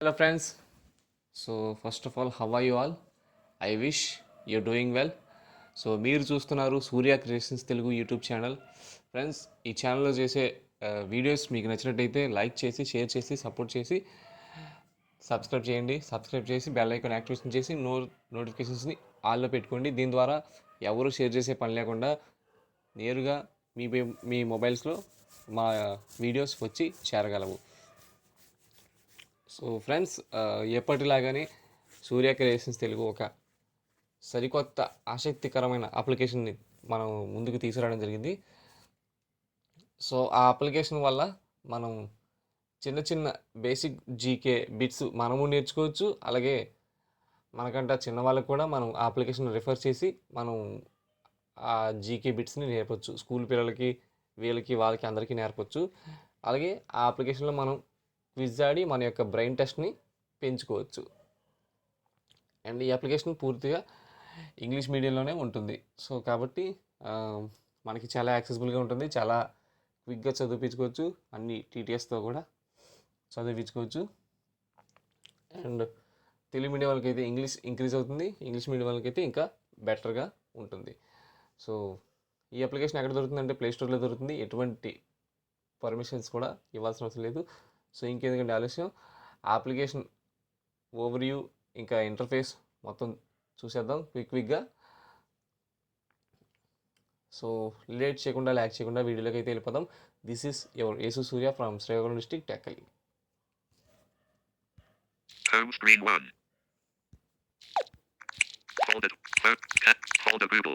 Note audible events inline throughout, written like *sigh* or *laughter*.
Hello friends so first of all how you all I wish wish you're well so మీరు చూస్తున్నారు Surya creations Telugu YouTube channel friends ఈ ఛానల్లో చేసే uh, videos మీకు నచ్చినట్టయితే like చేసి షేర్ చేసి సపోర్ట్ చేసి సబ్స్క్రైబ్ చేయండి. సబ్స్క్రైబ్ చేసి బెల్ ఐకాన్ యాక్టివేషన్ చేసి నో నోటిఫికేషన్స్ని ఆల్లో పెట్టుకోండి. దీని ద్వారా ఎవరు షేర్ చేసే పని లేకుండా నేరుగా మీ మీ మొబైల్స్లో మా uh, వీడియోస్ వచ్చి చేరగలవు. సో ఫ్రెండ్స్ ఎప్పటిలాగానే సూర్య క్రియేషన్స్ తెలుగు ఒక సరికొత్త ఆసక్తికరమైన అప్లికేషన్ని మనం ముందుకు తీసుకురావడం జరిగింది. సో ఆ అప్లికేషన్ వల్ల మనం చిన్న చిన్న బేసిక్ జీకే బిట్స్ మనము నేర్చుకోవచ్చు. అలాగే మనకంట చిన్న వాళ్ళకు కూడా మనం ఆ అప్లికేషన్ రిఫర్ చేసి మనం ఆ జీకే బిట్స్ని నేర్పచ్చు. స్కూల్ పిల్లలకి వీళ్ళకి వాళ్ళకి అందరికీ నేర్పచ్చు. అలాగే ఆ అప్లికేషన్లో మనం క్విజ్ ఆడి మన యొక్క బ్రెయిన్ టెస్ట్ని పెంచుకోవచ్చు. అండ్ ఈ అప్లికేషన్ పూర్తిగా ఇంగ్లీష్ మీడియంలోనే ఉంటుంది. సో కాబట్టి మనకి చాలా యాక్సెసిబుల్గా ఉంటుంది. చాలా క్విక్గా చదివించుకోవచ్చు అన్ని టీటీఎస్తో కూడా చదివించుకోవచ్చు అండ్ తెలుగు మీడియం వాళ్ళకి అయితే ఇంగ్లీష్ ఇంక్రీజ్ అవుతుంది. ఇంగ్లీష్ మీడియం వాళ్ళకి అయితే ఇంకా బెటర్గా ఉంటుంది. సో ఈ అప్లికేషన్ ఎక్కడ దొరుకుతుందంటే ప్లే స్టోర్లో దొరుకుతుంది. ఎటువంటి పర్మిషన్స్ కూడా ఇవ్వాల్సిన అవసరం లేదు. సో ఇంకెందుకంటే ఆలస్యం అప్లికేషన్ ఓవర్ వ్యూ ఇంకా ఇంటర్ఫేస్ మొత్తం చూసేద్దాం క్విక్ క్విక్గా సో లేట్ చేయకుండా ల్యాక్ చేయకుండా వీడియోలోకి అయితే వెళ్ళిపోదాం this is your Yesu Surya from Srikakulam district Tekkali Home screen 1. Folder. Fo- cat. Folder Google.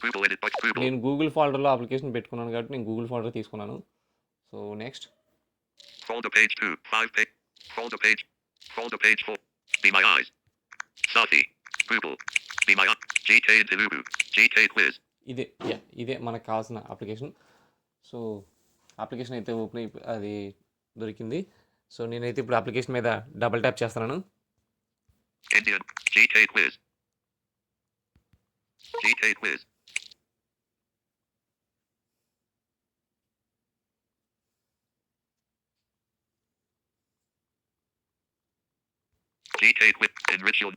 Google edit by Google. నేను గూగుల్ ఫోల్డర్లో అప్లికేషన్ పెట్టుకున్నాను కాబట్టి నేను గూగుల్ ఫోల్డర్ తీసుకున్నాను so next Folder page 2. 5 page. Folder page. Folder page 4. Be my eyes. Safi. Google. Be my. GK Telugu. GK quiz. ఇదే yeah ఇదే మనకు కావాల్సిన అప్లికేషన్ సో అప్లికేషన్ అయితే ఓపెన్ అయిపో అది దొరికింది సో నేనైతే ఇప్పుడు అప్లికేషన్ మీద డబుల్ ట్యాప్ చేస్తున్నాను Indian. GK quiz. GK quiz. GK quiz. Enrich your.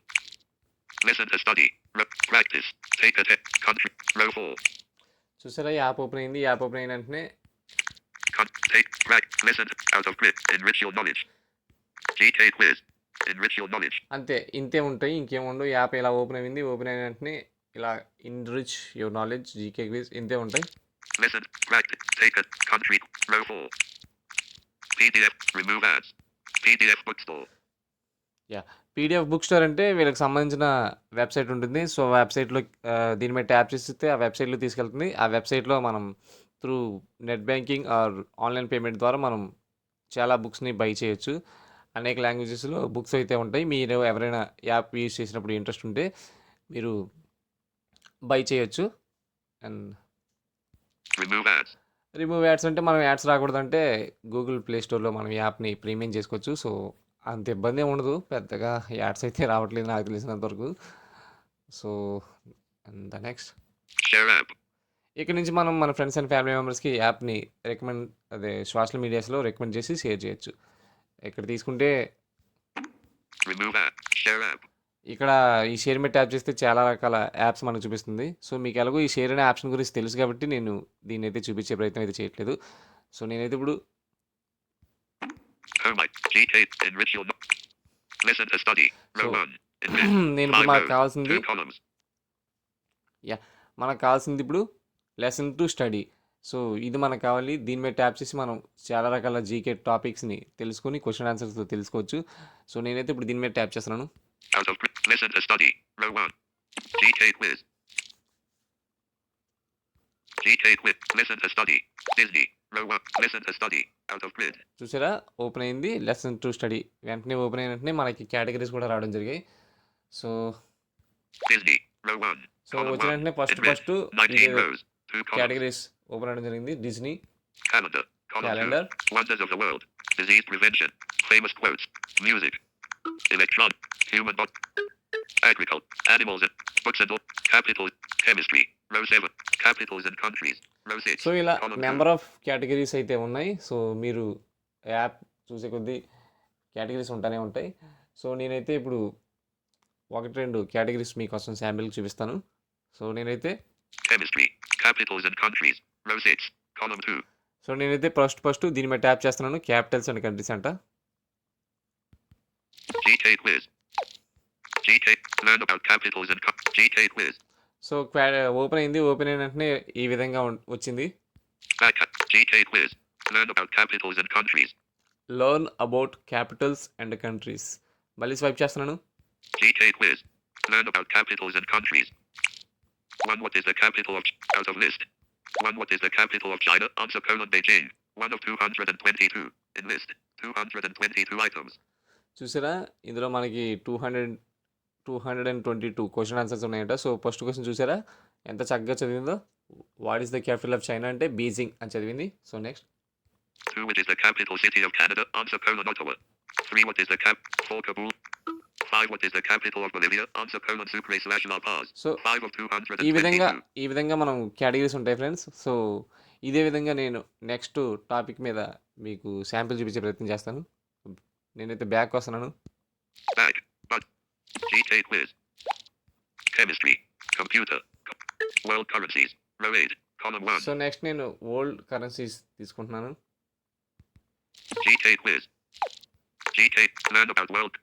Listen to study. Practice. Take a test. Country. Row 4. చూసారా ఈ యాప్ ఓపెన్ అయింది యాప్ ఓపెన్ అయిన వెంటనే take. Prac- listen. Out of grid. Enrich your knowledge. GK quiz. Enrich your knowledge. అంతే ఇంతే ఉంటాయి ఇంకేముండవు app ఇలా ఓపెన్ అయింది ఓపెన్ అయిన వెంటనే ఇలా enrich your knowledge GK quiz ఇంతే ఉంటాయి Listen, practice, take a country, row 4. PDF, remove ads. PDF bookstore. PDF book store అంటే వీళ్ళకి సంబంధించిన వెబ్సైట్ ఉంటుంది. సో వెబ్సైట్లో దీని మీద ట్యాప్ చేస్తే ఆ వెబ్సైట్లో తీసుకెళ్తుంది. ఆ వెబ్సైట్లో మనం through net banking or online payment ద్వారా మనం చాలా బుక్స్ని బై చేయొచ్చు. అనేక లాంగ్వేజెస్లో బుక్స్ అయితే ఉంటాయి. మీరు ఎవరైనా యాప్ యూజ్ చేసినప్పుడు ఇంట్రెస్ట్ ఉంటే మీరు బై చేయొచ్చు. అండ్. రిమూవ్ యాడ్స్ అంటే మనం యాడ్స్ రాకూడదంటే గూగుల్ ప్లే స్టోర్లో మనం యాప్ని ప్రీమియం చేసుకోవచ్చు. సో అంత ఇబ్బంది ఏమి ఉండదు పెద్దగా యాడ్స్ అయితే రావట్లేదు నాకు తెలిసినంత వరకు. So the next. ఇక్కడ నుంచి మనం మన ఫ్రెండ్స్ అండ్ ఫ్యామిలీ మెంబర్స్కి యాప్ని రికమెండ్ అదే సోషల్ మీడియాస్లో రికమెండ్ చేసి షేర్ చేయొచ్చు. ఇక్కడ తీసుకుంటే. ఇక్కడ ఈ షేర్ మీద ట్యాప్ చేస్తే చాలా రకాల యాప్స్ మనకు చూపిస్తుంది. సో మీకు ఎలాగో ఈ షేర్ అనే ఆప్షన్ గురించి తెలుసు కాబట్టి నేను దీన్ని అయితే చూపించే ప్రయత్నం అయితే చేయట్లేదు. సో నేనైతే ఇప్పుడు *clears throat* నేను మనకు కావాల్సింది యా మనకు కావాల్సింది ఇప్పుడు లెసన్ టు స్టడీ సో ఇది మనకు కావాలి. దీని మీద ట్యాప్ చేసి మనం చాలా రకాల జీకే టాపిక్స్ని తెలుసుకొని క్వశ్చన్ ఆన్సర్స్తో తెలుసుకోవచ్చు. సో నేనైతే ఇప్పుడు దీని మీద ట్యాప్ చేస్తున్నాను. GTA quiz, listen to study, Disney. Row 1. Listen to study. Out of grid. చూసారా ఓపెన్ అయింది లెసన్ టు స్టడీ వెంటనే ఓపెన్ అయిన వెంటనే మనకి కేటగిరీస్ కూడా రావడం జరిగాయి సో Disney. Row 1. సో వచ్చిన 1. వెంటనే first. First 19 rows. Two columns. Categories open అవడం జరిగింది Disney calendar 2. Wonders of the world. Disease prevention. Famous quotes. Music. Electron. Human body. Agriculture. Animals and books and all. Capital. Chemistry. Row 7. Capitals and countries. Row 6. So ఇలా. Number of categories అయితే ఉన్నాయి so మీరు app చూసే కొద్దీ categories ఉంటానే ఉంటాయి so నేనైతే ఇప్పుడు ఒకటి రెండు కేటగిరీస్ మీకోసం శాంపిల్కి చూపిస్తాను సో నేనైతే Chemistry. Capitals and countries. Row 6. Column 2. So నేనైతే ఫస్ట్ ఫస్ట్ దీని మీద ట్యాప్ చేస్తున్నాను క్యాపిటల్స్ అండ్ కంట్రీస్ అంట GK quiz. GK. Learn about capitals and GK quiz. So open అయింది ఓపెన్ అయిన వెంటనే ఈ విధంగా వచ్చింది. Learn about capitals and countries మళ్ళీ స్వైప్ చేస్తున్నాను. Learn about capitals and countries. 1. What is the capital of out of list? 1. What is the capital of China? Answer colon Beijing. 1 of 222. In list. 222 items. చూసారా ఇందులో మనకి two hundred two hundred and twenty two question answers ఉన్నాయంట so first question చూసారా ఎంత చక్కగా చదివిందో what is the capital of China అంటే Beijing అని చదివింది so next 2. Which is the capital city of Canada? Answer colon Ottawa. 3. What is the cap? 4. Kabul. 5. What is the capital of Bolivia? Answer colon Sucre slash La Paz. So 5 of ఈ విధంగా 222. ఈ విధంగా మనం categories ఉంటాయి friends so ఇదే విధంగా నేను next topic మీద మీకు శాంపిల్ చూపించే ప్రయత్నం చేస్తాను నేనైతే బ్యాక్ వస్తున్నాను Back. But. GK quiz. Chemistry. Computer. Co- World currencies. Row 8. Column 1. So next నేను ఓల్డ్ కరెన్సీస్ తీసుకుంటున్నాను GK quiz. GK. Learn about world.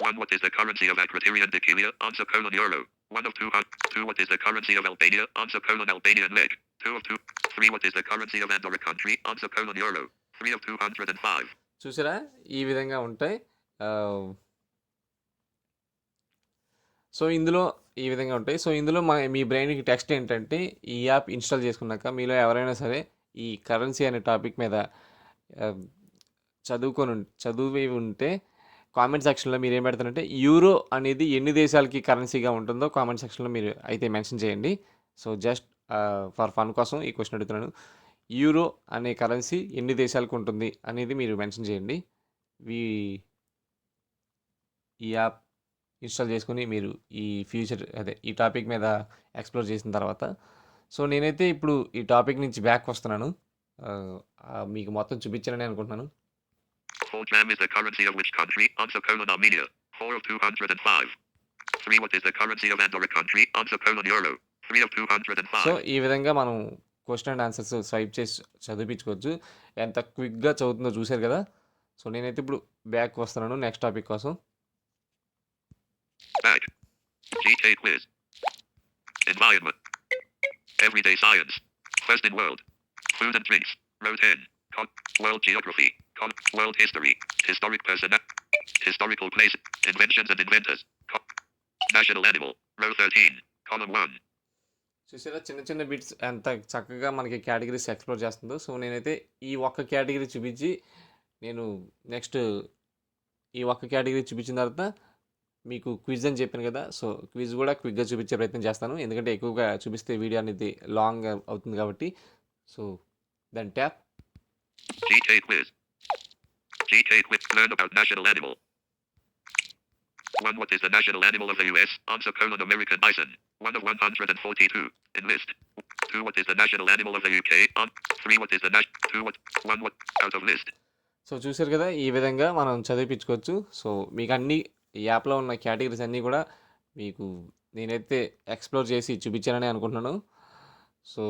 1. What is the currency of Akrotirian Dikilia? Answer colon Euro. 1 of 200. 2. What is the currency of Albania? Answer colon Albanian leg. 2 of 2. 3. What is the currency of Andorra country? Answer colon Euro. 3 of 205. చూసారా ఈ విధంగా ఉంటాయి ఆ, so ఇందులో ఈ విధంగా ఉంటాయి. So ఇందులో మా మీ బ్రెయిన్కి టెక్స్ట్ ఏంటంటే ఈ యాప్ ఇన్స్టాల్ చేసుకున్నాక మీలో ఎవరైనా సరే ఈ కరెన్సీ అనే టాపిక్ మీద చదువుకొని చదువు చదివి ఉంటే కామెంట్ సెక్షన్లో మీరు ఏం పెడతారంటే యూరో అనేది ఎన్ని దేశాలకి కరెన్సీగా ఉంటుందో కామెంట్ సెక్షన్లో మీరు అయితే మెన్షన్ చేయండి. సో జస్ట్ ఫర్ ఫన్ కోసం ఈ క్వశ్చన్ అడుగుతున్నాను. యూరో అనే కరెన్సీ ఎన్ని దేశాలకు ఉంటుంది అనేది మీరు మెన్షన్ చేయండి. వి ఈ యాప్ ఇన్స్టాల్ చేసుకొని మీరు ఈ ఫ్యూచర్ అదే ఈ టాపిక్ మీద ఎక్స్ప్లోర్ చేసిన తర్వాత సో నేనైతే ఇప్పుడు ఈ టాపిక్ నుంచి బ్యాక్ వస్తున్నాను మీకు మొత్తం చూపించానని అనుకుంటున్నాను 4 jam is the currency of which country? Answer colon Armenia. 4 of 205. 3. What is the currency of Andorra country? Answer colon Euro. 3 of so 205. ఈ విధంగా మనం క్వశ్చన్ అండ్ ఆన్సర్స్ స్వైప్ చేసి చదివించుకోవచ్చు ఎంత క్విక్గా చదువుతుందో చూశారు కదా సో నేనైతే ఇప్పుడు బ్యాక్ వస్తున్నాను నెక్స్ట్ టాపిక్ కోసం Back. GK quiz. Environment. Everyday science. First in world. Food and drinks. Road 10. Con- world geography. Con- world history. Historic person. Historical place. Inventions and inventors. Con- national animal. Row 13. Column 1. చూసారా చిన్న చిన్న bits ఎంత చక్కగా మనకి categories explore చేస్తుందో so నేనైతే ఈ ఒక్క కేటగిరీ చూపించి నేను నెక్స్ట్ ఈ ఒక్క కేటగిరీ చూపించిన తర్వాత మీకు క్విజ్ అని చెప్పాను కదా సో క్విజ్ కూడా క్విక్గా చూపించే ప్రయత్నం చేస్తాను ఎందుకంటే ఎక్కువగా చూపిస్తే వీడియో అనేది లాంగ్ అవుతుంది కాబట్టి సో దాని tap GK quiz. Learn about national animal. 1. What is the national animal of the US? Answer colon American bison. 1 of 142. Enlist. 2. What is the national animal of the UK? On 3. What is the national 2. What 1 what out of list. So చూసారు కదా ఈ విధంగా మనం చదివించుకోవచ్చు so మీకు అన్ని ఈ యాప్లో ఉన్న కేటగిరీస్ అన్నీ కూడా మీకు నేనైతే ఎక్స్ప్లోర్ చేసి చూపించానని అనుకుంటున్నాను. సో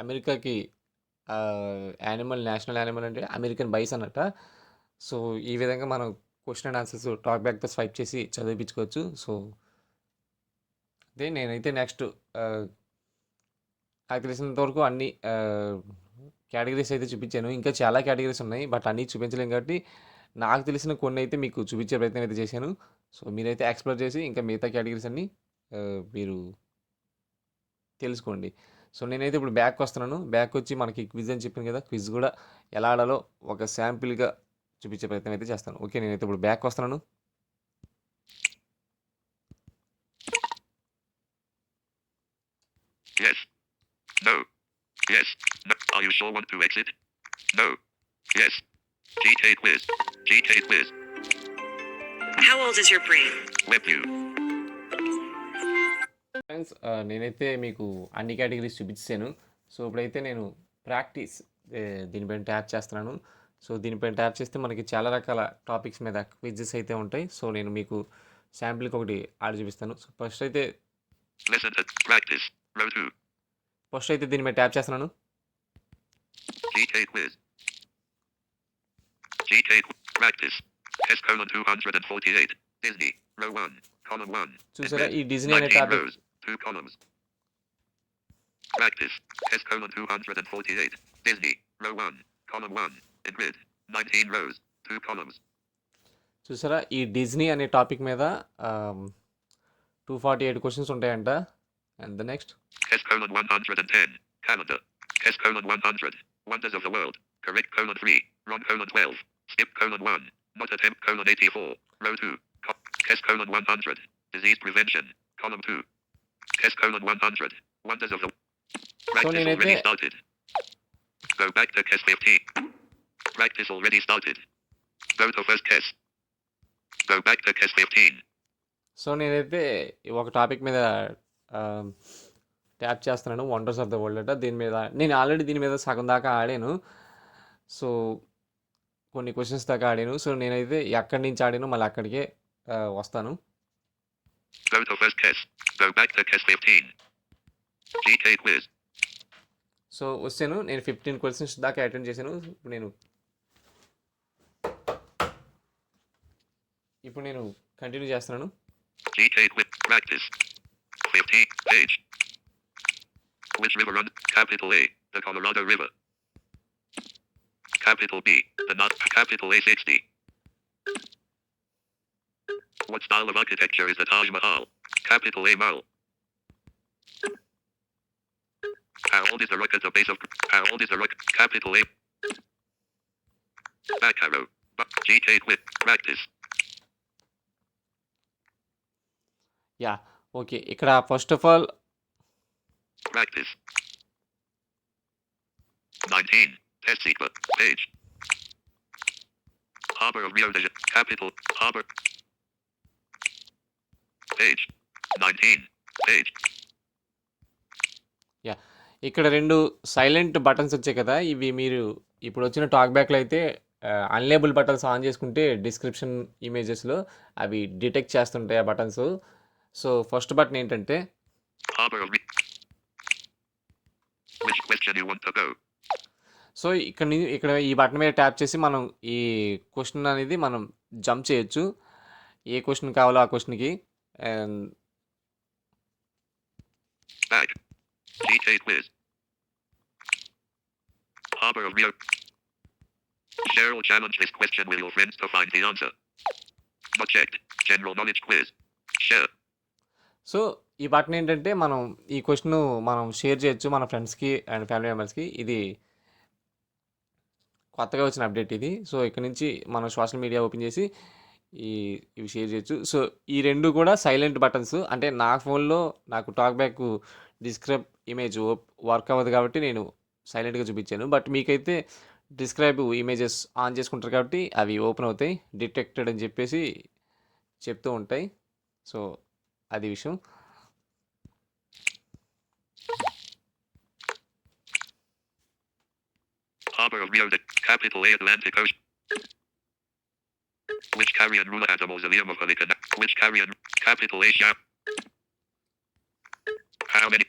అమెరికాకి యానిమల్ నేషనల్ యానిమల్ అంటే అమెరికన్ బైస్ అన్నట్ట. సో ఈ విధంగా మనం క్వశ్చన్ అండ్ ఆన్సర్స్ టాక్ బ్యాక్తో స్వైప్ చేసి చదివించుకోవచ్చు. సో అదే నేనైతే నెక్స్ట్ నాకు తెలిసినంత వరకు అన్ని కేటగిరీస్ అయితే చూపించాను. ఇంకా చాలా కేటగిరీస్ ఉన్నాయి బట్ అన్నీ చూపించలేం కాబట్టి నాకు తెలిసిన కొన్ని అయితే మీకు చూపించే ప్రయత్నం అయితే చేశాను సో మీరైతే ఎక్స్ప్లోర్ చేసి ఇంకా మిగతా కేటగిరీస్ అన్నీ మీరు తెలుసుకోండి సో నేనైతే ఇప్పుడు బ్యాక్ వస్తున్నాను బ్యాక్ వచ్చి మనకి క్విజ్ అని చెప్పాను కదా క్విజ్ కూడా ఎలా ఆడాలో ఒక శాంపిల్గా చూపించే ప్రయత్నం అయితే చేస్తాను ఓకే నేనైతే ఇప్పుడు బ్యాక్ వస్తున్నాను Yes. No. Yes. No. Are you sure want to exit? No. Yes. GK quiz. GK quiz. How old is your brain? WebView. Friends ఆ, నేనైతే మీకు అన్ని కేటగిరీస్ చూపించాను సో ఇప్పుడైతే నేను ప్రాక్టీస్ దీనిపైన ట్యాప్ చేస్తున్నాను సో దీనిపైన ట్యాప్ చేస్తే మనకి చాలా రకాల టాపిక్స్ మీద క్విజెస్ అయితే ఉంటాయి సో నేను మీకు శాంపిల్కి ఒకటి ఆడి చూపిస్తాను సో ఫస్ట్ అయితే Lesson to practice. Row 2. ఫస్ట్ అయితే దీని మీద ట్యాప్ చేస్తున్నాను GK quiz. GK qu- practice. Test colon 248. Disney. Row 1. Column 1. చూసారా Admit. ఈ డిజ్నీ అనే 19 topic rows. Two columns. Practice. Test colon 248. Disney. Row 1. Column 1. In grid. 19 rows. Two columns. చూసారా ఈ డిజ్నీ అనే టాపిక్ మీద టూ ఫార్టీ ఎయిట్ క్వశ్చన్స్ ఉంటాయంట and the next Test colon 110. Calendar. Test colon 100. Wonders of the world. Correct colon 3. Wrong colon 12. Skip colon 1. Not attempt colon 84. Row 2. Co- test colon 100. Disease prevention. Column 2. Test colon 100. Wonders of the Practice నేనైతే- already started. Go back to test 15. Practice already started. Go to first test. Go back to test 15. So నేనైతే ఈ ఒక topic మీద tap చేస్తున్నాను wonders of the world అట దీని మీద నేను ఆల్రెడీ దీని మీద సగం దాకా ఆడాను సో కొన్ని క్వశ్చన్స్ దాకా ఆడాను సో నేనైతే ఎక్కడి నుంచి ఆడాను మళ్ళీ అక్కడికే వస్తాను Go to first test. Go back to test 15. GK quiz. So వచ్చాను నేను ఫిఫ్టీన్ క్వశ్చన్స్ దాకా అటెండ్ చేశాను ఇప్పుడు నేను ఇప్పుడు నేను కంటిన్యూ చేస్తున్నాను GK quiz. Practice. 15. Page. Which river runs? Capital A. The Colorado River. Capital B. The not capital A 60. What style of architecture is the Taj Mahal? Capital A Mahal. How old is the rock at the base of How old is the rock? Capital A. Back arrow. Bu- GK quiz. Practice. Yeah okay ఇక్కడ first of all Practice. 19. Test sequence. Page. Harbor of Rio de Janeiro. Capital. Harbor. Page. 19. Page. ఇక్కడ రెండు silent buttons వచ్చాయి కదా ఇవి మీరు ఇప్పుడు వచ్చిన talk బ్యాక్లో అయితే అన్లేబుల్ బటన్స్ ఆన్ చేసుకుంటే డిస్క్రిప్షన్ ఇమేజెస్లో అవి డిటెక్ట్ చేస్తుంటాయి ఆ బటన్స్ సో ఫస్ట్ బటన్ ఏంటంటే సో ఇక్కడ ఇక్కడ ఈ బటన్ మీద ట్యాప్ చేసి మనం ఈ క్వశ్చన్ అనేది మనం జంప్ చేయొచ్చు. ఏ క్వశ్చన్ కావాలో ఆ క్వశ్చన్కి సో ఈ బటన్ ఏంటంటే మనం ఈ క్వశ్చన్ మనం షేర్ చేయొచ్చు మన ఫ్రెండ్స్కి అండ్ ఫ్యామిలీ మెంబర్స్కి ఇది కొత్తగా వచ్చిన అప్డేట్ ఇది. సో ఇక్కడ నుంచి మనం సోషల్ మీడియా ఓపెన్ చేసి ఈ ఇవి షేర్ చేయొచ్చు. సో ఈ రెండు కూడా సైలెంట్ బటన్స్. అంటే నా ఫోన్లో నాకు talk back describe image work అవ్వదు కాబట్టి నేను సైలెంట్గా చూపించాను. బట్ మీకైతే డిస్క్రైబ్ ఇమేజెస్ ఆన్ చేసుకుంటారు కాబట్టి అవి ఓపెన్ అవుతాయి. డిటెక్టెడ్ అని చెప్పేసి చెప్తూ ఉంటాయి. సో అది విషయం. Harbor of de Capital A Atlantic Ocean. Which carrion ruler has a mausoleum of Helican? Which carrion? Capital A Shap. How many?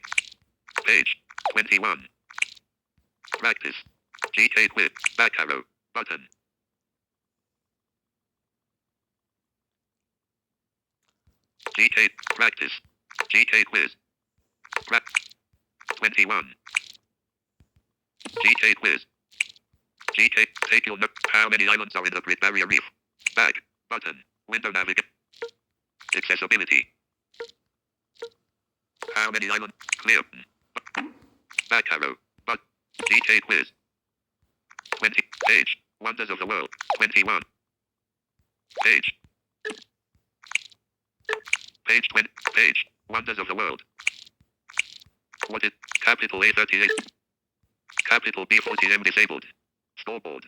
Page 21. Practice. GK quit. Back arrow. Button. GK practice. GK quiz. Pra- 21. GK quiz. GK, take your note. How many islands are in the Great Barrier Reef? Back. Button. Window navigation. Accessibility. How many islands? Clear. Back arrow. But. GK quiz. 20. Page. Wonders of the world. 21. Page. Page 20. Page. Wonders of the world. What is capital A 38? Capital B 40M disabled. Scoreboard.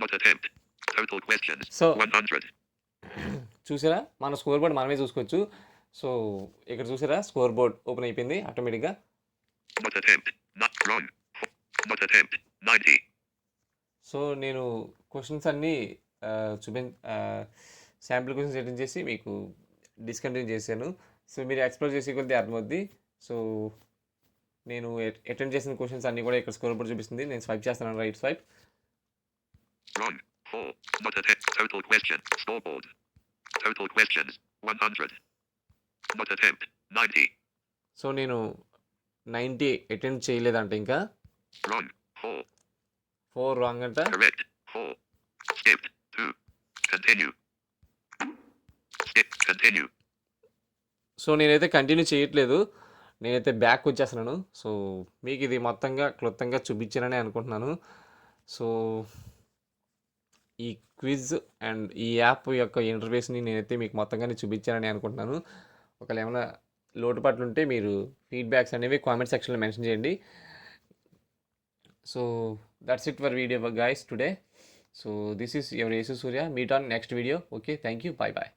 Not attempt. Total questions. So 100. చూసారా మన score board మనమే చూసుకోవచ్చు so ఇక్కడ చూసారా score board open అయిపోయింది ఆటోమేటిక్గా Not attempt. Not wrong. Not attempt. 90. So నేను questions అన్నీ చూపి శాంపుల్ క్వశ్చన్స్ అటెండ్ చేసి మీకు డిస్కంటిన్యూ చేశాను సో మీరు ఎక్స్ప్లోర్ చేసే కొద్దీ అర్థమవుద్ది సో నేను అటెండ్ చేసిన క్వశ్చన్స్ అన్ని కూడా ఇక్కడ స్కోర్ బోర్డ్ చూపిస్తుంది. నేను స్వైప్ చేస్తాను రైట్ స్వైప్ సో నేను నైంటీ అటెంప్ట్ చేయలేదంటే ఇంకా. ఫోర్ రాంగ్ అంటే. సో నేనైతే కంటిన్యూ చేయట్లేదు. నేనైతే బ్యాక్ వచ్చేస్తున్నాను. సో మీకు ఇది మొత్తంగా క్లుప్తంగా చూపించానని అనుకుంటున్నాను. సో ఈ క్విజ్ అండ్ ఈ యాప్ యొక్క ఇంటర్ఫేస్ని నేనైతే మీకు మొత్తంగానే చూపించానని అనుకుంటున్నాను. ఒకవేళ ఏమైనా లోటుపాట్లు ఉంటే మీరు ఫీడ్బ్యాక్స్ అనేవి కామెంట్ సెక్షన్లో మెన్షన్ చేయండి. So that's it for video guys today so this is your Yesu Surya meet on next video okay thank you bye bye